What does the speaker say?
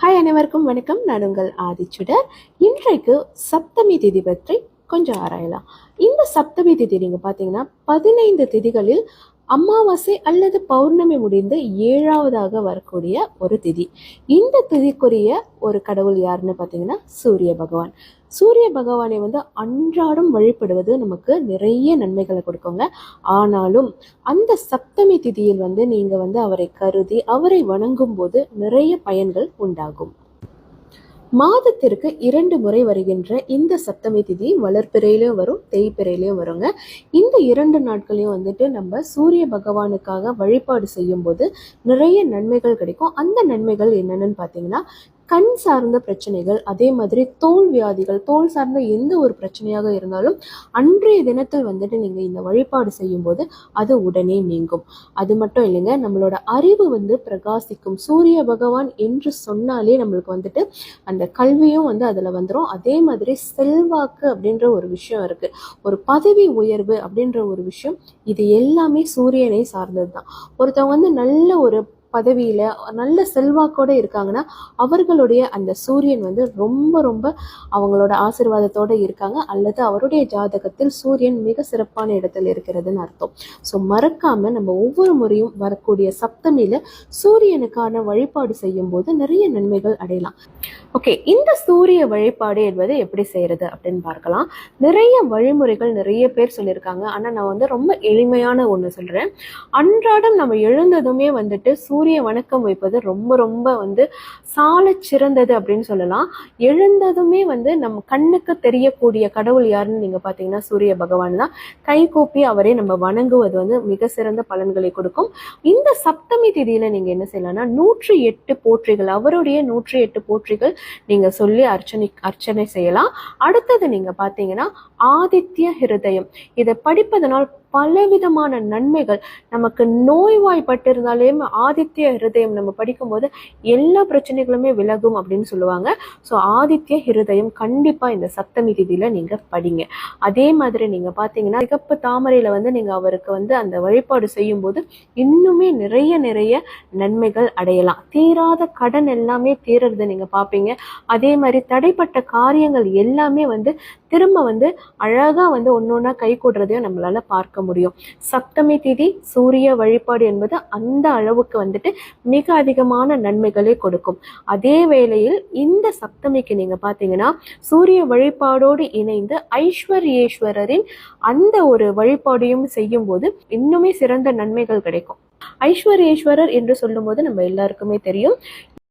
Hi அனைவருக்கும் வணக்கம். நான் உங்கள் ஆதிச்சுடர் இன்றைக்கு சப்தமி திதி பற்றி கொஞ்சம் ஆராயலாம். இந்த சப்தமி திதி நீங்கள் பார்த்தீங்கன்னா பதினைந்து திதிகளில் அமாவாசை அல்லது பௌர்ணமி முடிந்து ஏழாவதாக வரக்கூடிய ஒரு திதி. இந்த திதிக்குரிய ஒரு கடவுள் யாருன்னு பார்த்தீங்கன்னா சூரிய பகவான். சூரிய பகவானை வந்து அன்றாடம் வழிபடுவது நமக்கு நிறைய நன்மைகளை கொடுக்குங்க. ஆனாலும் அந்த சப்தமி திதியில் வந்து நீங்கள் வந்து அவரை கருதி அவரை வணங்கும் போது நிறைய பயன்கள் உண்டாகும். மாதத்திற்கு இரண்டு முறை வருகின்ற இந்த சப்தமி திதி வளர்ப்பிறையிலையும் வரும் தேய்ப்பிறையிலையும் வருங்க. இந்த இரண்டு நாட்களையும் வந்துட்டு நம்ம சூரிய பகவானுக்காக வழிபாடு செய்யும் போது நிறைய நன்மைகள் கிடைக்கும். அந்த நன்மைகள் என்னென்னு பார்த்தீங்கன்னா கண் சார்ந்த பிரச்சனைகள் அதே மாதிரி தோல் வியாதிகள் தோல் சார்ந்த எந்த ஒரு பிரச்சனையாக இருந்தாலும் அன்றைய தினத்தில் வந்துட்டு நீங்கள் இந்த வழிபாடு செய்யும்போது அது உடனே நீங்கும். அது மட்டும் இல்லைங்க நம்மளோட அறிவு வந்து பிரகாசிக்கும். சூரிய பகவான் என்று சொன்னாலே நம்மளுக்கு வந்துட்டு அந்த கல்வியும் வந்து அதில் வந்துடும் அதே மாதிரி செல்வாக்கு அப்படின்ற ஒரு விஷயம் இருக்குது ஒரு பதவி உயர்வு அப்படின்ற ஒரு விஷயம் இது எல்லாமே சூரியனை சார்ந்தது தான் ஒருத்தவங்க வந்து நல்ல ஒரு பதவியில் நல்ல செல்வாக்கோடு இருக்காங்கன்னா அவர்களுடைய அந்த சூரியன் வந்து ரொம்ப ரொம்ப அவங்களோட ஆசிர்வாதத்தோடு இருக்காங்க. அல்லது அவருடைய ஜாதகத்தில் சூரியன் மிக சிறப்பான இடத்தில் இருக்கிறதுன்னு அர்த்தம். ஸோ மறக்காமல் நம்ம ஒவ்வொரு முறையும் வரக்கூடிய சப்தமியில் சூரியனுக்கான வழிபாடு செய்யும் போது நிறைய நன்மைகள் அடையலாம். ஓகே இந்த சூரிய வழிபாடு என்பது எப்படி செய்யறது அப்படின்னு பார்க்கலாம். நிறைய வழிமுறைகள் நிறைய பேர் சொல்லியிருக்காங்க. ஆனால் நான் வந்து ரொம்ப எளிமையான ஒன்று சொல்கிறேன் அன்றாடம் நம்ம எழுந்ததுமே வந்துட்டு சூரிய சூரிய வணக்கம் வைப்பது ரொம்ப ரொம்ப வந்து சால சிறந்தது அப்படின்னு சொல்லலாம். எழுந்ததுமே வந்து நம்ம கண்ணுக்கு தெரியக்கூடிய கடவுள் யாருன்னு நீங்கள் பார்த்தீங்கன்னா சூரிய பகவான் தான். கைகூப்பி அவரே அவரை நம்ம வணங்குவது வந்து மிக சிறந்த பலன்களை கொடுக்கும். இந்த சப்தமி திதியில நீங்க என்ன செய்யலாம்னா நூற்றி எட்டு போற்றிகள் அவருடைய நூற்றி எட்டு போற்றிகள் நீங்க சொல்லி அர்ச்சனை அர்ச்சனை செய்யலாம். அடுத்தது நீங்க பாத்தீங்கன்னா ஆதித்ய ஹிருதயம். இதை படிப்பதனால் பலவிதமான நன்மைகள். நமக்கு நோய்வாய்ப்பட்டிருந்தாலே ஆதித்ய ஹிருதயம் நம்ம படிக்கும்போது எல்லா பிரச்சனைகளுமே விலகும் அப்படின்னு சொல்லுவாங்க. ஸோ ஆதித்ய ஹிருதயம் கண்டிப்பாக இந்த சப்தமி திதியில் நீங்கள் படிங்க. அதே மாதிரி நீங்கள் பார்த்தீங்கன்னா சிகப்பு தாமரையில் வந்து நீங்கள் அவருக்கு வந்து அந்த வழிபாடு செய்யும்போது இன்னுமே நிறைய நிறைய நன்மைகள் அடையலாம். தீராத கடன் எல்லாமே தீரறதை நீங்கள் பார்ப்பீங்க அதே மாதிரி தடைப்பட்ட காரியங்கள் எல்லாமே வந்து திரும்ப வந்து அழகாக வந்து ஒன்று ஒன்றா கை கூடுறதையும் நம்மளால பார்க்க முடியும். சப்தமி திதி சூரிய வழிபாடு என்பது அந்த அளவுக்கு வந்துட்டு மிக அதிகமான நன்மைகளை கொடுக்கும். அதே வேளையில் இந்த சப்தமிக்கு நீங்க பார்த்தீங்கன்னா சூரிய வழிபாடோடு இணைந்து ஐஸ்வர்யேஸ்வரரின் அந்த ஒரு வழிபாடையும் செய்யும் போது இன்னுமே சிறந்த நன்மைகள் கிடைக்கும். ஐஸ்வர்யேஸ்வரர் என்று சொல்லும்போது நம்ம எல்லாருக்குமே தெரியும்.